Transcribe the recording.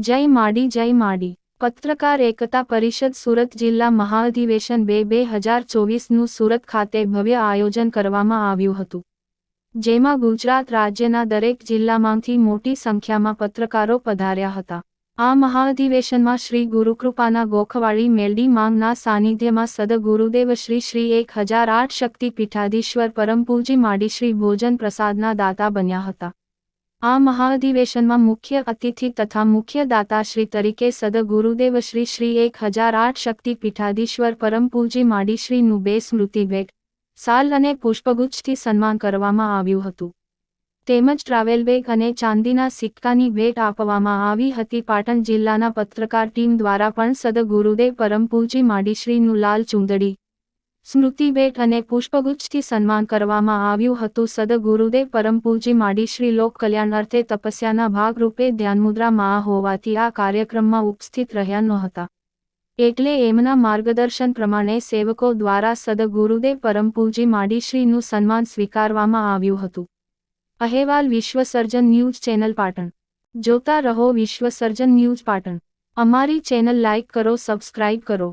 જય માડી જય માડી. પત્રકાર એકતા પરિષદ સુરત જિલ્લા મહાઅધિવેશન બે બે હજાર ચોવીસનું સુરત ખાતે ભવ્ય આયોજન કરવામાં આવ્યું હતું. જેમાં ગુજરાત રાજ્યના દરેક જિલ્લામાંથી મોટી સંખ્યામાં પત્રકારો પધાર્યા હતા. આ મહાઅધિવેશનમાં શ્રી ગુરુકૃપાના ગોખવાળી મેલડી માંગના સાનિધ્યમાં સદ ગુરુદેવ શ્રી શ્રી એક હજાર આઠ શક્તિ પીઠાધીશ્વર પરમપૂજી માડી શ્રી ભોજન પ્રસાદના દાતા બન્યા હતા. આ મહાઅધિવેશનમાં મુખ્ય અતિથિ તથા મુખ્ય દાતાશ્રી તરીકે સદ ગુરુદેવ શ્રી શ્રી એક હજાર આઠ શક્તિ પીઠાધીશ્વર પરમપૂજી માડીશ્રીનું બે સ્મૃતિ ભેટ, સાલ અને પુષ્પગુચ્છથી સન્માન કરવામાં આવ્યું હતું. તેમજ ટ્રાવેલ બેગ અને ચાંદીના સિક્કાની ભેટ આપવામાં આવી હતી. પાટણ જિલ્લાના પત્રકાર ટીમ દ્વારા પણ સદ ગુરુદેવ પરમપૂજી માડીશ્રીનું લાલ ચુંદડી સ્મૃતિ ભેટ અને પુષ્પગુચ્છથી સન્માન કરવામાં આવ્યું હતું. સદ ગુરુદેવ પરમપૂજી માડીશ્રી લોક કલ્યાણ અર્થે તપસ્યાના ભાગરૂપે ધ્યાનમુદ્રામાં હોવાથી આ કાર્યક્રમમાં ઉપસ્થિત રહ્યા નહોતા. એટલે એમના માર્ગદર્શન પ્રમાણે સેવકો દ્વારા સદગુરુદેવ ગુરુદેવ પરમપૂજી માડીશ્રીનું સન્માન સ્વીકારવામાં આવ્યું હતું. અહેવાલ વિશ્વસર્જન ન્યૂઝ ચેનલ પાટણ. જોતા રહો વિશ્વસર્જન ન્યૂઝ પાટણ. અમારી ચેનલ લાઇક કરો, સબસ્ક્રાઇબ કરો.